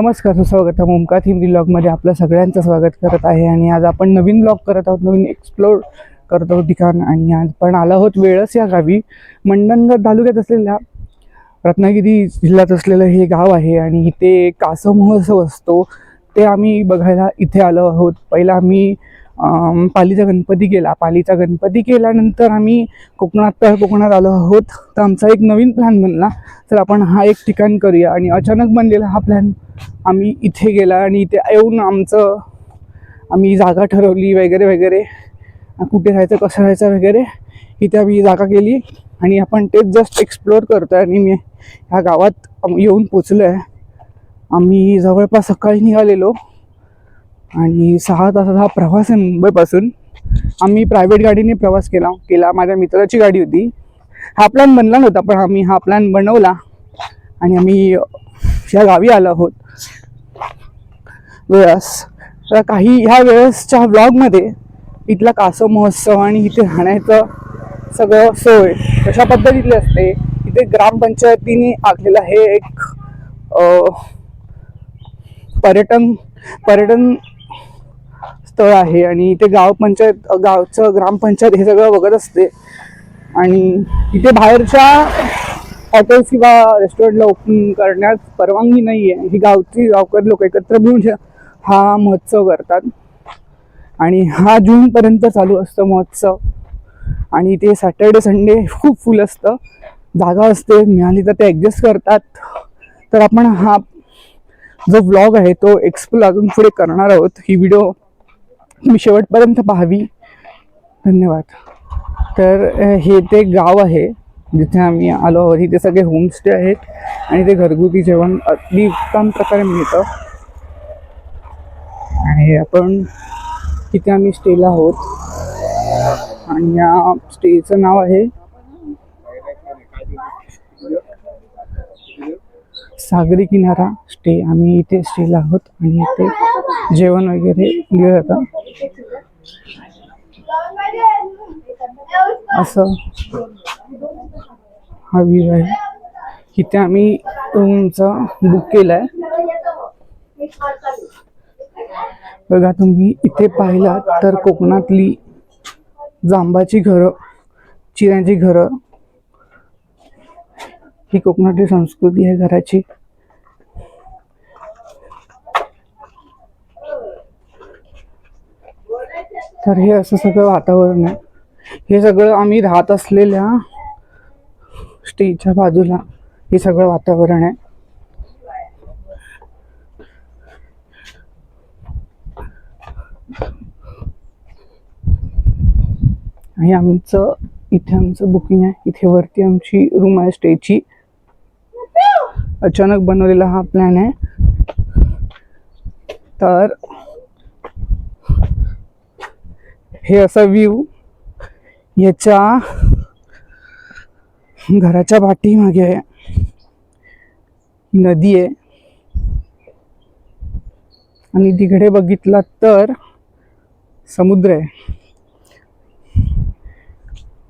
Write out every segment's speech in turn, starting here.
नमस्कार स्वागत आहे ओमका थीम ब्लॉगमध्ये आपलं सगळ्यांचं स्वागत करत आहे. आणि आज आपण नवीन ब्लॉग करत आहोत नवीन एक्सप्लोर करत आहोत ठिकाण. आणि आज पण आलो आहोत वेळस या गावी. मंडणगड तालुक्यात असलेल्या रत्नागिरी जिल्ह्यात असलेलं हे गाव आहे. आणि इथे कासव महोत्सव असतो. ते आम्ही बघायला इथे आलो आहोत. पहिला आम्ही पालीचा गणपती केला पालीचा गणपती केल्यानंतर आम्ही कोकणात तर कोकणात आलो आहोत. तर आमचा एक नवीन प्लॅन बनला. तर आपण हा एक ठिकाण करूया. आणि अचानक बनलेला हा प्लॅन आम्ही इथे गेला आणि इथे येऊन आमचं आम्ही जागा ठरवली वगैरे वगैरे. कुठे राहायचं कसं राहायचं वगैरे इथे आम्ही जागा केली. आणि आपण तेच जस्ट एक्सप्लोअर करतो आहे आणि मी ह्या गावात येऊन पोचलो आहे आम्ही जवळपास सकाळी निघालेलो. आणि सहा तासाचा हा प्रवास आहे मुंबईपासून. आम्ही प्रायव्हेट गाडीने प्रवास केला केला. माझ्या मित्राची गाडी होती. हा प्लॅन बनला नव्हता पण आम्ही हा प्लॅन बनवला आणि आम्ही या गावी आलो आहोत. वेळास तर काही ह्या वेळेसच्या ब्लॉगमध्ये इथला कासव महोत्सव आणि इथे राहण्याचं सगळं सोय कशा पद्धतीतली असते? इथे ग्रामपंचायतीने आखलेलं हे एक पर्यटन पर्यटन स्थळ आहे आणि इथे गावपंचायत गावचं ग्रामपंचायत हे सगळं बघत असते. आणि इथे बाहेरच्या हॉटेल्स किंवा रेस्टॉरंटला ओपन करण्यास परवानगी नाही आहे ही गावची गावकरी लोक एकत्र मिळून हा महोत्सव करतात. आणि हा जूनपर्यंत चालू असतो महोत्सव. आणि इथे सॅटर्डे संडे खूप फुल असतं. जागा असते मिळाली तर ते ॲडजस्ट करतात. तर आपण हा जो व्लॉग आहे तो एक्सप्लोर अजून पुढे करणार आहोत. ही व्हिडिओ मी शेवटपर्यंत पाहावी. धन्यवाद. तर हे ते गाव आहे जिथे आम्ही आलो आहोत. इथे सगळे होमस्टे आहेत आणि ते घरगुती जेवण अगदी उत्तम प्रकारे मिळतं. आणि आपण इथे आम्ही स्टेला आहोत. आणि या स्टेचं नाव आहे सागरी किनारा स्टे आम्ही इथे स्टेला आहोत आणि इथे जेवण वगैरे घेऊ आता. असं. हा व्ह्यू आहे. इथे आम्ही रूमचा बुक केला आहे बघा तुम्ही इथे पाहिलात तर कोकणातली जांबाची घरं चिऱ्यांची घरं. ही कोकणातली संस्कृती आहे घराची. तर हे असं सगळं वातावरण आहे. हे सगळं आम्ही राहत असलेल्या स्टेजच्या बाजूला हे सगळं वातावरण आहे. आणि आमचं इथे आमचं बुकिंग आहे. इथे वरती आमची रूम आहे स्टेची अचानक बनवलेला हा प्लॅन आहे. तर हे असा व्ह्यू याच्या घराच्या पाठीमागे आहे. नदी आहे. आणि तिकडे बघितला तर समुद्र आहे.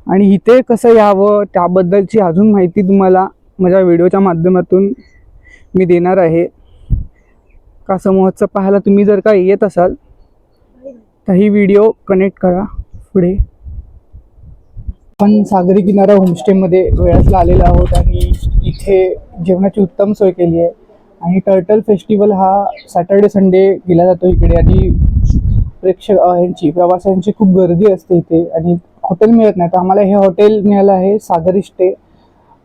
आणि इथे कसं यावं त्याबद्दलची अजून माहिती तुम्हाला माझ्या व्हिडिओच्या माध्यमातून मी देणार आहे. का महोत्सव पाहायला तुम्ही जर का येत असाल काही व्हिडिओ कनेक्ट करा पुढे. आपण सागरी किनारा होमस्टेमध्ये वेळातला आलेलो आहोत आणि इथे जेवणाची उत्तम सोय केली आहे. आणि टर्टल फेस्टिवल हा सॅटर्डे संडे केला जातो इकडे. आणि प्रेक्षक यांची ह्यांची प्रवाशांची खूप गर्दी असते इथे. आणि हॉटेल मिळत नाही. तर आम्हाला हे हॉटेल मिळालं आहे सागरी स्टे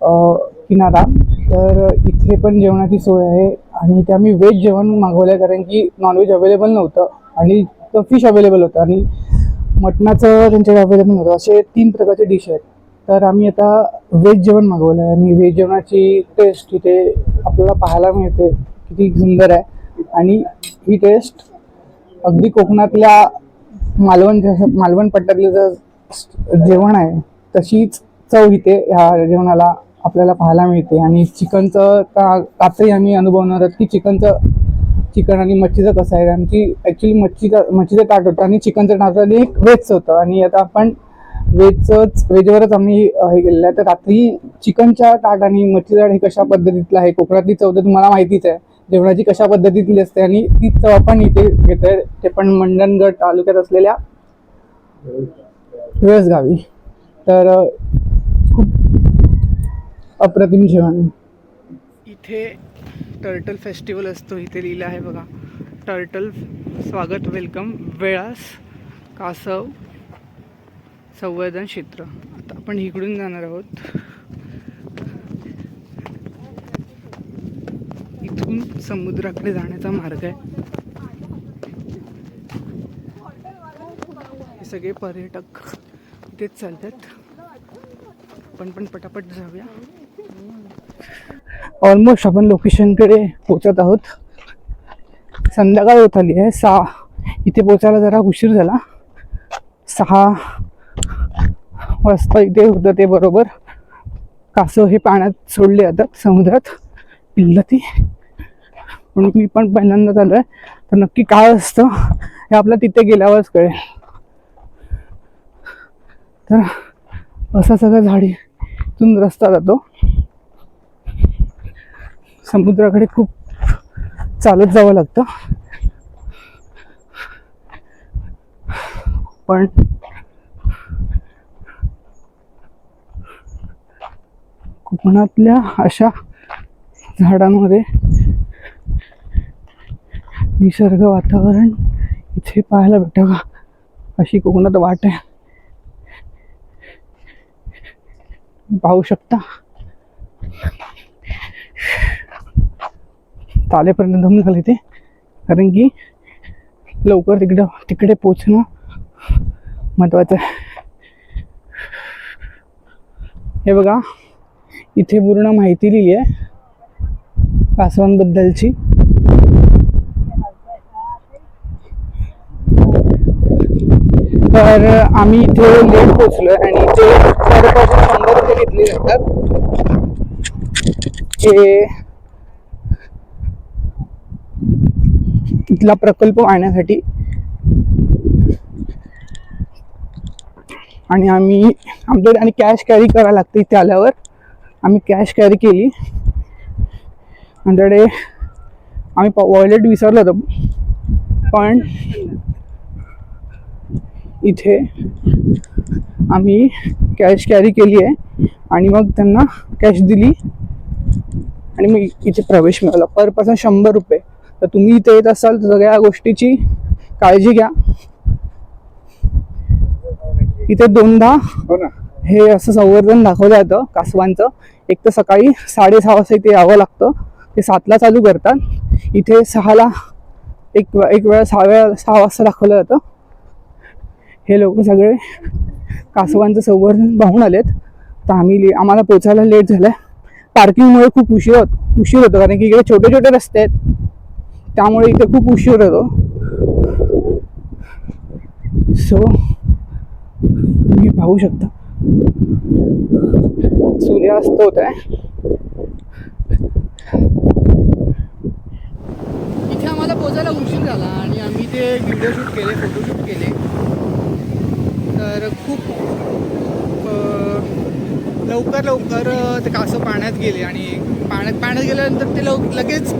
किनारा. तर इथे पण जेवणाची सोय आहे. आणि इथे आम्ही व्हेज जेवण मागवलं आहे कारण की नॉनव्हेज अवेलेबल नव्हतं. आणि फिश अवेलेबल होतं. आणि मटणाचं त्यांच्याकडे अवेलेबल होतं असे तीन प्रकारचे डिश आहेत. तर आम्ही आता व्हेज जेवण मागवलं आहे आणि व्हेज जेवणाची टेस्ट इथे आपल्याला पाहायला मिळते. किती सुंदर आहे. आणि ही टेस्ट अगदी कोकणातल्या मालवण मालवण पट्ट्यातलं जर जेवण आहे तशीच चव इथे ह्या जेवणाला आपल्याला पाहायला मिळते. आणि चिकनचं का रात्री आम्ही अनुभवणार आहोत की चिकनचं चिकन आणि मच्छीचं कसं आहे आमची ॲक्च्युली मच्छीचा मच्छीचं टाक होतं आणि चिकनचं ताट आणि एक व्हेजचं होतं. आणि आता आपण व्हेजचंच व्हेजवरच आम्ही हे केलेलं आहे. तर रात्री चिकनच्या ताट आणि मच्छी ताट हे कशा पद्धतीतलं आहे? कोकणातली चव तर तुम्हाला माहितीच आहे. जेवणाची कशा पद्धतीतली असते आणि तीच चव आपण इथे घेतोय. ते पण मंडणगड तालुक्यात असलेल्या वेळसगावी. तर खूप अप्रतिम जेवण. इथे टर्टल फेस्टिवल असतो इथे लिहिलं आहे बघा. टर्टल स्वागत वेलकम वेळास कासव संवर्धन क्षेत्र. आता आपण इकडून जाणार आहोत. इथून समुद्राकडे जाण्याचा मार्ग आहे. हे सगळे पर्यटक इथेच चालतात. आपण पण पटापट जाऊया. ऑलमोस्ट आपण लोकेशनकडे पोचत आहोत. संध्याकाळ होत आली आहे. सहा इथे पोचायला जरा उशीर झाला. सहा वाजता इथे होतं ते बरोबर. कासव हे पाण्यात सोडले जातात समुद्रात. पिल्लं ती म्हणून मी पण पहिल्यांदा आलो आहे तर नक्की काय असतं हे आपलं तिथे गेल्यावरच कळेल. तर असा सगळं झाडी इथून रस्ता जातो. समुद्राकडे खूप चालत जावं लागतं. पण कोकणातल्या अशा झाडांमध्ये निसर्ग वातावरण इथे पाहायला भेटतं का? अशी कोकणात वाट आहे. पाहू शकता? तालेपर्यंत दम निघाले ते. कारण की लवकर तिकडं तिकडे पोचणं महत्वाचं आहे. हे बघा इथे पूर्ण माहिती लिहिली आहे. कासवांबद्दलची तर आम्ही इथे लेट पोचलोय आणि इथे साडेपाचशे शंभर रुपये घेतले जातात हे इथला प्रकल्प आणण्यासाठी आणि आम्ही आमच्याकडे आणि कॅश कॅरी करायला लागते इथे आल्यावर. आम्ही कॅश कॅरी केली. आमच्याकडे आम्ही वॉलेट विसरलो होतं. पण इथे आम्ही कॅश कॅरी केली आहे. आणि मग त्यांना कॅश दिली. आणि मग इथे प्रवेश मिळाला. पर पर्सन शंभर रुपये. तर तुम्ही इथे येत असाल तर सगळ्या गोष्टीची काळजी घ्या. इथे दोनदा हो हे असं संवर्धन दाखवलं जातं कासवांचं. एक तर सकाळी साडेसहा वाजता इथे यावं लागतं. ते सातला चालू करतात. इथे सहाला एक एक वेळा सहा वेळा सहा वाजता दाखवलं जातं. हे लोक सगळे कासवांचं संवर्धन पाहून आलेत. तर आम्ही ले- आम्हाला पोचायला लेट झालं आहे पार्किंगमुळे खूप उशीर होत उशीर होतो कारण की इकडे छोटे छोटे रस्ते आहेत. त्यामुळे इथे खूप उशीर होतो. सो तुम्ही पाहू शकता. सूर्यास्त होत आहे. इथे आम्हाला पोचायला उशीर झाला आणि आम्ही ते व्हिडिओ शूट केले फोटोशूट केले. तर खूप लवकर लवकर ते कासव पाण्यात गेले आणि पाण्यात पाण्यात गेल्यानंतर ते लव लगेच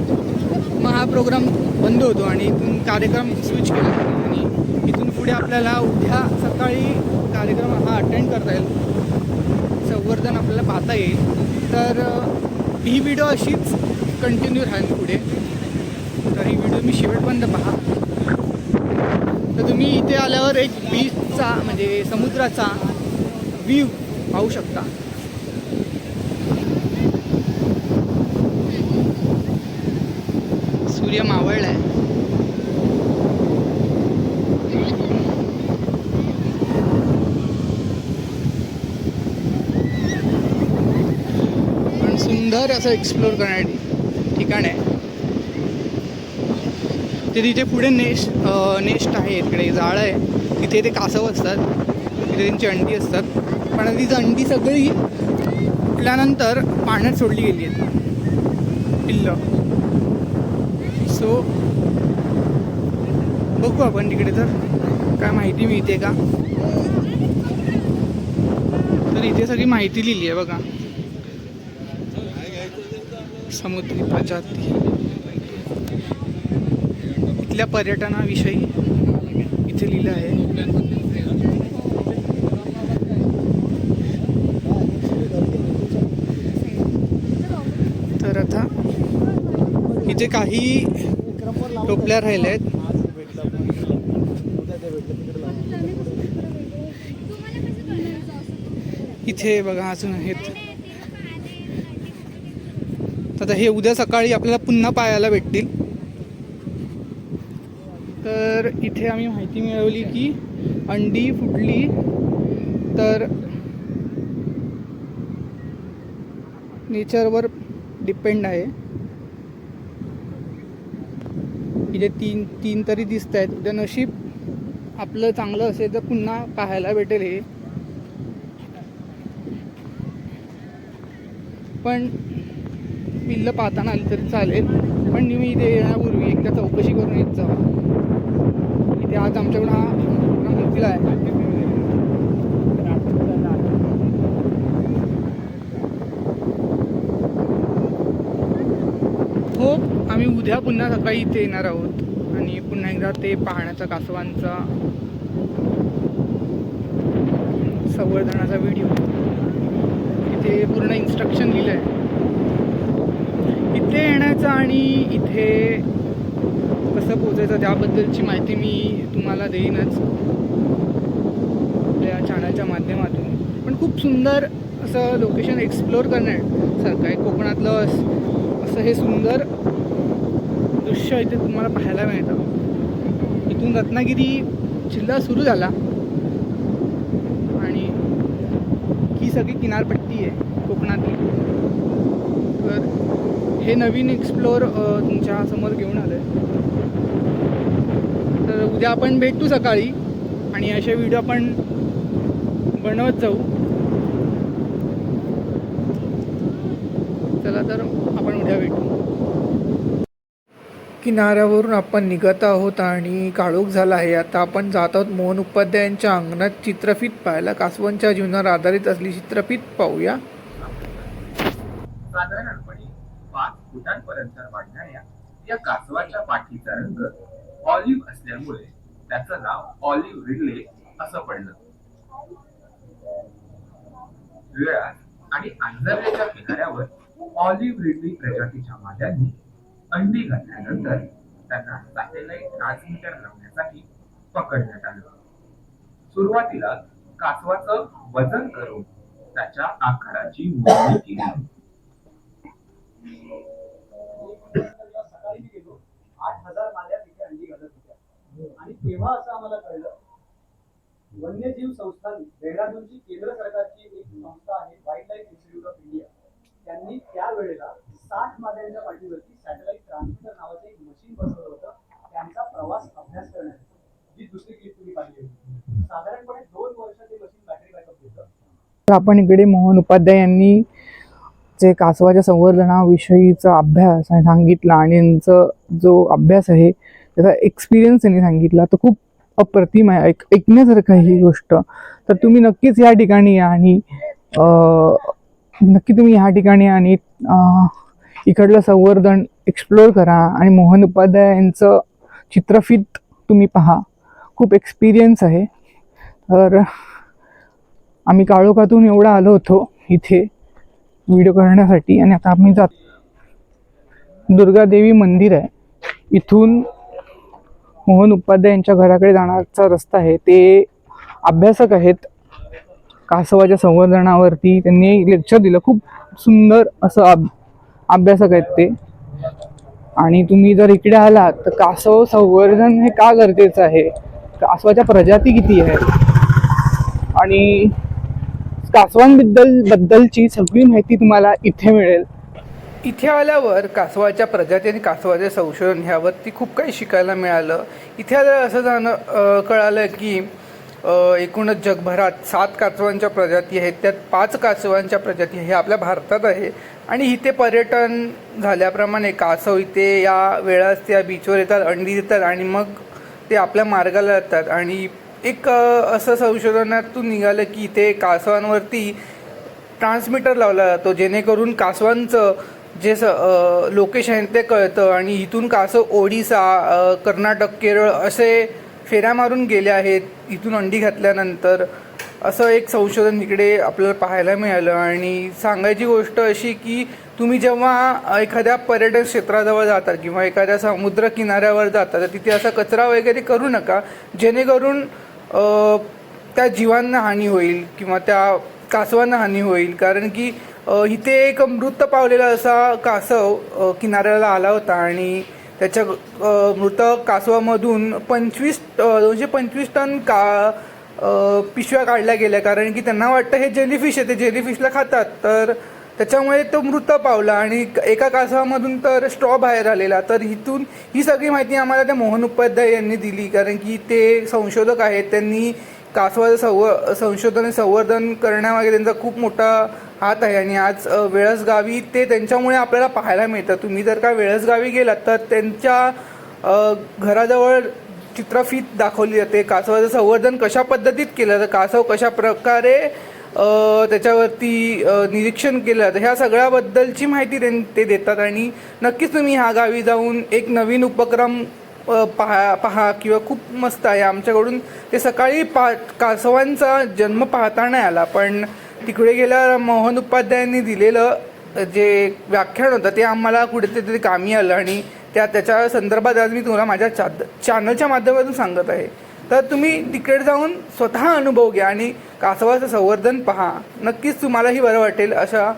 मग हा प्रोग्राम बंद होतो आणि इथून कार्यक्रम स्विच केला. आणि इथून पुढे आपल्याला उद्या सकाळी कार्यक्रम हा अटेंड करता येईल. संवर्धन आपल्याला पाहता येईल. तर ही व्हिडिओ अशीच कंटिन्यू राहील पुढे. तर ही व्हिडिओ मी शेवटपर्यंत पहा. तर तुम्ही इथे आल्यावर एक बीचचा म्हणजे समुद्राचा व्ह्यू पाहू शकता. सूर्य आहे पण सुंदर असं एक्सप्लोर करण्यासाठी ठिकाण आहे. ते तिथे पुढे नेस्ट नेस्ट आहे इकडे जाळं आहे. तिथे ते कासव असतात. तिथे त्यांची अंडी असतात. पण ती अंडी सगळी फुटल्यानंतर पाण्यात सोडली गेली आहेत. पिल्लं. सो बघू आपण तिकडे तर. काय माहिती मिळते का? तर इथे सगळी माहिती लिहिली आहे बघा. समुद्री प्रजाती. इथल्या पर्यटनाविषयी इथे लिहिलं आहे तर आता इथे काही टोपल्या राहिल्या आहेत. इथे बघा अजून आहेत आता हे उद्या सकाळी आपल्याला पुन्हा पाहायला भेटतील. तर इथे आम्ही माहिती मिळवली की अंडी फुटली तर नेचरवर डिपेंड आहे. इथे तीन तीन तरी दिसत आहेत उद्या नशीब आपलं चांगलं असेल तर पुन्हा पाहायला भेटेल हे. पण पिल्लं पाहताना आली तरी चालेल. पण मी इथे येण्यापूर्वी एकदा चौकशी करून येत जावा इथे आज आमच्याकडून हा प्रोग्राम घेतलेला आहे हो आम्ही उद्या पुन्हा सकाळी इथे येणार आहोत. आणि पुन्हा एकदा ते पाहण्याचा कासवांचा संवर्धनाचा व्हिडिओ इथे पूर्ण इन्स्ट्रक्शन लिहिलं आहे इथे येण्याचं आणि इथे कसं पोचायचं त्याबद्दलची माहिती मी तुम्हाला देईनच. आपल्या चॅनलच्या माध्यमातून. पण खूप सुंदर असं लोकेशन एक्सप्लोअर करण्यासारखं आहे. कोकणातलं अस- असं हे सुंदर दृश्य इथे तुम्हाला पाहायला मिळतं. इथून रत्नागिरी जिल्हा सुरू झाला. आणि ही सगळी किनारपट्टी आहे कोकणातली. तर हे नवीन एक्सप्लोअर तुमच्यासमोर घेऊन आलं आहे तर उद्या आपण भेटू सकाळी आणि असे व्हिडिओ आपण बनवत जाऊ. चला तर आपण उद्या भेटू. किनाऱ्यावरून आपण निघत आहोत आणि काळोख झाला आहे. आता आपण जात आहोत मोहन उपाध्यायांच्या अंगणात चित्रफित पाहायला. कासवांच्या जीवनावर आधारित असली चित्रफित पाहूया. साधारणपणे पाच फुटांपर्यंत वाढणाऱ्या या कासवाच्या पाठीचा रंग ऑलिव्ह असल्यामुळे त्याचं नाव ऑलिव्ह रिडले असं पडलं. विळात आणि आंजरल्याच्या किनाऱ्यावर ऑलिव्ह रिडली प्रजातीच्या माद्यांनी अंडी घातल्यानंतर त्यांना सॅटेलाइट ट्रान्समीटर लावण्यासाठी पकडण्यात आलं. सुरुवातीला कासवाचं वजन करून त्याच्या आकाराची मोजणी केली. सकाळी गेलो आठ हजार माद्या तिथे अंडी घालत होत्या. आणि तेव्हा असं आम्हाला कळलं वन्यजीव संस्थान देहरादूनची केंद्र सरकारची एक संस्था आहे wildlife institute of India त्यांनी त्यावेळेला साठ माद्यांच्या पाठीवरती सॅटेलाइट ट्रान्समीटर नावाचं एक मशीन बसवलं होतं. त्यांचा प्रवास अभ्यास करण्यासाठी. जी दुसरी क्लिप तुम्ही पाहिली होती. साधारणपणे दोन वर्ष ते मशीन बॅटरी बॅकअप देतं आपण इकडे मोहन उपाध्याय यांनी जे कासवाच्या संवर्धनाविषयीचा अभ्यास आणि सांगितला आणि यांचा जो अभ्यास आहे त्याचा एक्सपिरियन्स त्यांनी सांगितला तो खूप अप्रतिम आहे. ऐक ऐकण्यासारखं ही गोष्ट. तर तुम्ही नक्कीच या ठिकाणी या आणि नक्की तुम्ही ह्या ठिकाणी आणि इकडलं संवर्धन एक्सप्लोअर करा आणि मोहन उपाध्याय यांचं चित्रफित तुम्ही पहा. खूप एक्सपिरियन्स आहे. तर आम्ही काळोखातून एवढा आलो होतो इथे व्हिडिओ करण्यासाठी आणि आता आम्ही जात दुर्गादेवी मंदिर आहे. इथून मोहन उपाध्याय यांच्या घराकडे जाण्याचा रस्ता आहे. ते अभ्यासक आहेत. कासवाच्या संवर्धनावरती त्यांनी लेक्चर दिलं. खूप सुंदर असं अभ्यासक आहेत ते. आणि तुम्ही जर इकडे आलात तर कासव संवर्धन हे का गरजेचं आहे? कासवाच्या प्रजाती किती आहेत? आणि कासवांबद्दल बद्दलची सगळी माहिती तुम्हाला इथे मिळेल. इथे आल्यावर कासवाच्या प्रजाती आणि कासवाचे संशोधन ह्यावरती खूप काही शिकायला मिळालं. इथे आल्यावर असं जाणं कळालं की एकूणच जगभरात सात कासवांच्या प्रजाती आहेत. त्यात पाच कासवांच्या प्रजाती हे आपल्या भारतात आहे. आणि इथे पर्यटन झाल्याप्रमाणे कासव इथे या वेळास त्या बीचवर येतात अंडी देतात आणि मग ते आपल्या मार्गाला जातात. आणि एक असं संशोधनातून निघालं की इथे कासवांवरती ट्रान्समीटर लावला जातो जेणेकरून कासवांचं जे स लोकेशन आहे ते कळतं. आणि इथून कासव ओडिसा कर्नाटक केरळ असे फेऱ्या मारून गेले आहेत. इथून अंडी घातल्यानंतर असं एक संशोधन इकडे आपल्याला पाहायला मिळालं. आणि सांगायची गोष्ट अशी की तुम्ही जेव्हा एखाद्या पर्यटन क्षेत्राजवळ जाता किंवा एखाद्या समुद्र किनाऱ्यावर जाता तर तिथे असा कचरा वगैरे करू नका. जेणेकरून त्या जीवांना हानी होईल किंवा त्या कासवांना हानी होईल. कारण की इथे एक मृत पावलेला असा कासव किनाऱ्याला आला होता आणि त्याच्या मृत कासवामधून पंचवीस दोनशे पंचवीस टन का पिशव्या काढल्या गेल्या. कारण की त्यांना वाटतं हे जेलीफिश आहे ते जेलीफिशला खातात. तर त्याच्यामुळे तो मृत पावला आणि एका कासवामधून तर स्ट्रॉ बाहेर आलेला. तर इथून ही सगळी माहिती आम्हाला त्या मोहन उपाध्याय यांनी दिली. कारण की ते संशोधक आहेत. त्यांनी कासवाचं संव संशोधन आणि संवर्धन करण्यामागे त्यांचा खूप मोठा हात आहे. आणि आज वेळसगावी ते त्यांच्यामुळे आपल्याला पाहायला मिळतं. तुम्ही जर का वेळसगावी गेलात तर त्यांच्या घराजवळ चित्रफीत दाखवली जाते. कासवाचं संवर्धन कशा पद्धतीत केलं जातं? कासव कशा प्रकारे त्याच्यावरती निरीक्षण केलं जातं? ह्या सगळ्याबद्दलची माहिती दे ते देतात आणि नक्कीच तुम्ही ह्या गावी जाऊन एक नवीन उपक्रम पहा पहा किंवा खूप मस्त आहे. आमच्याकडून ते सकाळी पा कासवांचा जन्म पाहता नाही आला. पण तिकडे गेल्यावर मोहन उपाध्यायांनी दिलेलं जे व्याख्यान होतं ते आम्हाला कुठेतरी कामी आलं आणि त्या त्याच्या संदर्भात आज मी तुम्हाला माझ्या चा चॅनलच्या माध्यमातून सांगत आहे. तर तुम्ही तिकडे जाऊन स्वतः अनुभव घ्या आणि कासवाचं संवर्धन पहा. नक्कीच तुम्हालाही बरं वाटेल अशा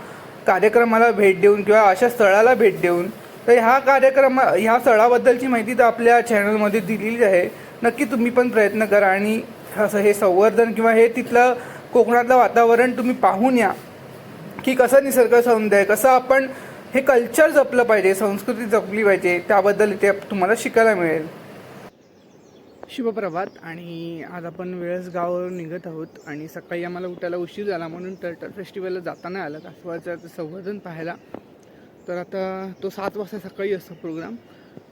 कार्यक्रमाला भेट देऊन किंवा अशा स्थळाला भेट देऊन. तर ह्या कार्यक्रम ह्या स्थळाबद्दलची माहिती तर आपल्या चॅनलमध्ये दिलेली आहे. नक्की तुम्ही पण प्रयत्न करा आणि असं हे संवर्धन किंवा हे तिथलं कोकणातलं वातावरण तुम्ही पाहून या. की कसं निसर्ग सौंदर्य कसं आपण हे कल्चर जपलं पाहिजे संस्कृती जपली पाहिजे त्याबद्दल इथे तुम्हाला शिकायला मिळेल. शुभप्रभात आणि आज आपण वेळेस गावावरून निघत आहोत आणि सकाळी आम्हाला उठायला उशीर झाला म्हणून टर्टल फेस्टिवलला जाताना आलं कासवाचं संवर्धन पाहायला. तर आता तो सात वाजता सकाळी असतो प्रोग्राम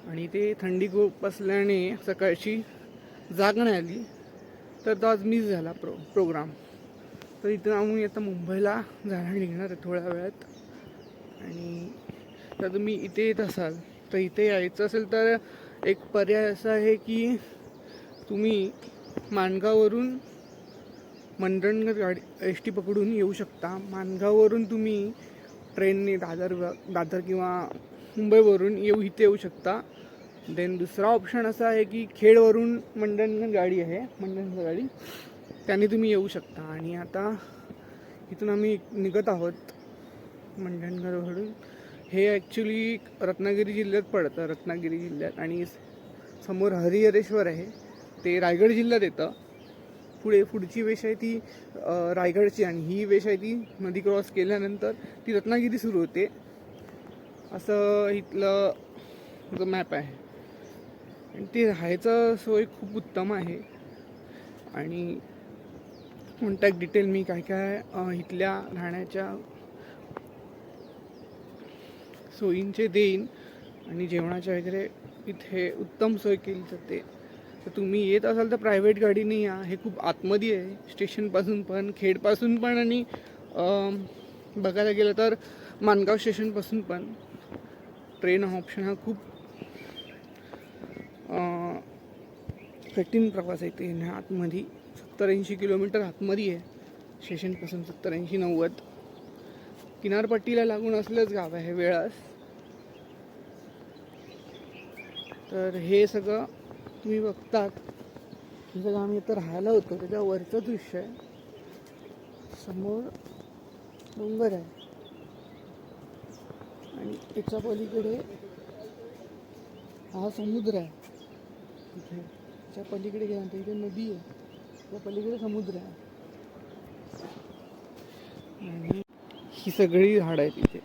आणि ते थंडी खूप असल्याने सकाळची जाग नाही आली. तर तो आज मिस झाला प्रो प्रोग्राम. तर इथं आम्ही आता मुंबईला जायला निघणार आहे थोड्या वेळात. आणि जर तुम्ही इथे येत असाल तर इथे यायचं असेल तर एक पर्याय असा आहे की तुम्ही माणगाववरून मंडणगड गाडी एस टी पकडून येऊ शकता. माणगाववरून तुम्ही ट्रेनने दादर दादर किंवा मुंबईवरून येऊ इथे येऊ शकता. देन दुसरा ऑप्शन असा आहे की खेडवरून मंडणगड गाडी आहे मंडणगड गाडी. त्याने तुम्ही येऊ शकता. आणि आता इथून आम्ही निघत आहोत. मंडणगडवरून हे ॲक्च्युली रत्नागिरी जिल्ह्यात पडतं रत्नागिरी जिल्ह्यात. आणि समोर हरिहरेश्वर आहे. ते रायगड जिल्ह्यात येतं. पुढे पुढची वेश आहे ती रायगडची. आणि ही वेश आहे ती नदी क्रॉस केल्यानंतर ती रत्नागिरी सुरू होते. असं इथलं जो मॅप आहे. आणि ते राहायचं सोय खूप उत्तम आहे. आणि कॉन्टॅक्ट डिटेल मी काय काय इथल्या राहण्याच्या सोयींचे देईन आणि जेवणाच्या वगैरे इथे उत्तम सोय केली जाते तर तुम्ही येत असाल तर प्रायव्हेट गाडीने या. हे खूप आतमध्ये आहे. स्टेशनपासून पण खेडपासून पण आणि बघायला गेलं तर मानगाव स्टेशनपासून पण. ट्रेन हा ऑप्शन हा खूप कठीण प्रवास आहे. ते ह्या आतमध्ये सत्तर ऐंशी किलोमीटर आतमध्ये आहे. स्टेशनपासून सत्तर ऐंशी नव्वद. किनारपट्टीला लागून असलंच गाव आहे वेळास. तर हे सगळं तुम्ही बघतात. हे सगळं आम्ही आता राहायला होतो. त्याच्या वरचं दृश्य आहे. समोर डोंगर आहे. आणि त्याच्या पलीकडे हा समुद्र आहे. इथे. त्याच्या पलीकडे गेल्यानंतर इथे नदी आहे. त्या पलीकडे समुद्र आहे. आणि ही सगळी झाडं आहेत इथे.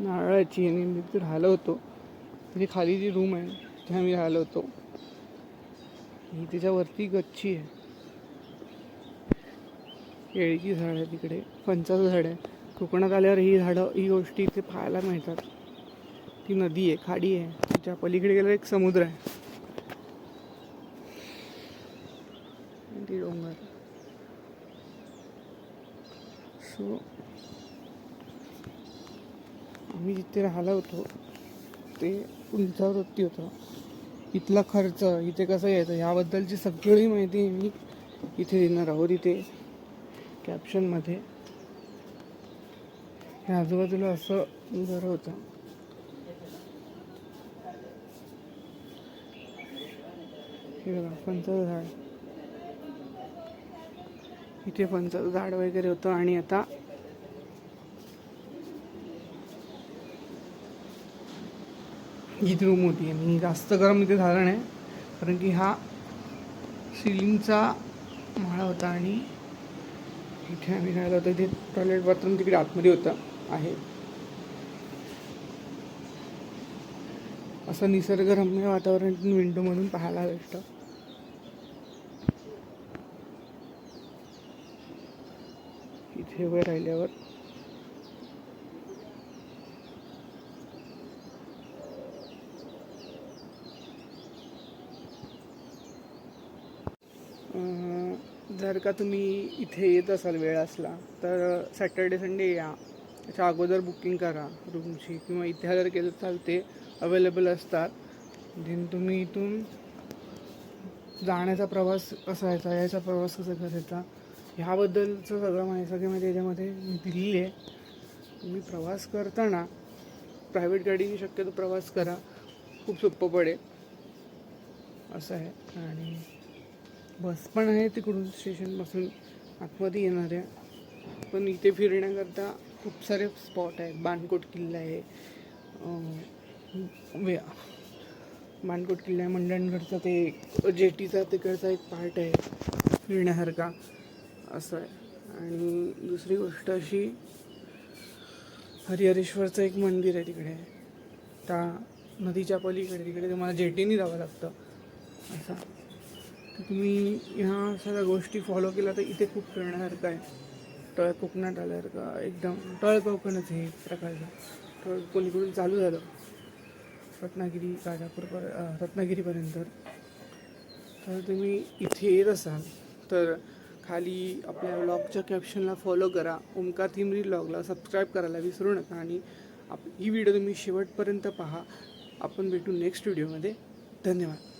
नारळाची आणि मी तिथे राहिलो होतो. तिथे खाली जी रूम आहे तिथे आम्ही राहिलो होतो. ही त्याच्यावरती गच्ची आहे. केळीची झाड आहे तिकडे. फणसाचं झाड आहे. कोकणात आल्यावर ही झाडं ही गोष्टी इथे पाहायला मिळतात. ती नदी आहे खाडी आहे. तिच्या पलीकडे गेल्यावर एक समुद्र आहे. ती डोंगर. सो आम्ही जिथे राहिलो होतो ते उंचावरती होतं. इथला खर्च इथे कसं यायचं याबद्दलची सगळी माहिती मी इथे देणार आहोत इथे कॅप्शनमध्ये हे आजूबाजूला असं घर होतं. हे बघा फणसाचं झाड इथे फणसाचं झाड वगैरे होतं आणि आता इथे रूम होती. आणि जास्त गरम इथे झालं नाही. कारण की हा सिलिंगचा माळा होता आणि इथे आम्ही राहिलो होतो. इथे टॉयलेट बाथरूम तिकडे आतमध्ये होतं आहे. असं निसर्गरम्य वातावरण विंडोमधून पाहायला भेटतं. इथे वर राहिल्यावर अं, जर का तुम्ही इथे येत असाल वेळ असला तर सॅटर्डे संडे या. त्याच्या अगोदर बुकिंग करा रूमची किंवा इथे जर केलं तर ते अवेलेबल असतात. देन तुम्ही इथून जाण्याचा प्रवास कसा यायचा यायचा प्रवास कसा करायचा ह्याबद्दलचं सगळं माहिती सगळी माहिती याच्यामध्ये दिली आहे. तुम्ही प्रवास करताना प्रायव्हेट गाडीने शक्यतो प्रवास करा. खूप सोपं पडेल. असं आहे. आणि बस पण आहे तिकडून स्टेशनपासून आतमध्ये येणार आहे पण इथे फिरण्याकरता खूप सारे स्पॉट आहेत. बाणकोट किल्ला आहे. वे बाणकोट किल्ला आहे. मंडणगडचा ते जेटीचा तिकडचा एक पार्ट आहे फिरण्यासारखा. असं आहे. आणि दुसरी गोष्ट अशी हरिहरेश्वरचं एक मंदिर आहे तिकडे. त्या नदीच्या पलीकडे तिकडे तुम्हाला जेटीने जावं लागतं. असं. तर तुम्ही ह्या सगळ्या गोष्टी फॉलो केल्या तर इथे खूप फिरण्यासारखं आहे. तळ कोकणात आल्यासारखं एकदम तळ कोकणच हे प्रकारचं. टळ कोणीकडून चालू झालं? रत्नागिरी राजापूर रत्नागिरीपर्यंत. तर तुम्ही इथे येत असाल तर खाली आपल्या ब्लॉगच्या कॅप्शनला फॉलो करा. ओमकार थिमरी ब्लॉगला सबस्क्राईब करायला विसरू नका आणि आप ही व्हिडिओ तुम्ही शेवटपर्यंत पहा. आपण भेटू नेक्स्ट व्हिडिओमध्ये धन्यवाद.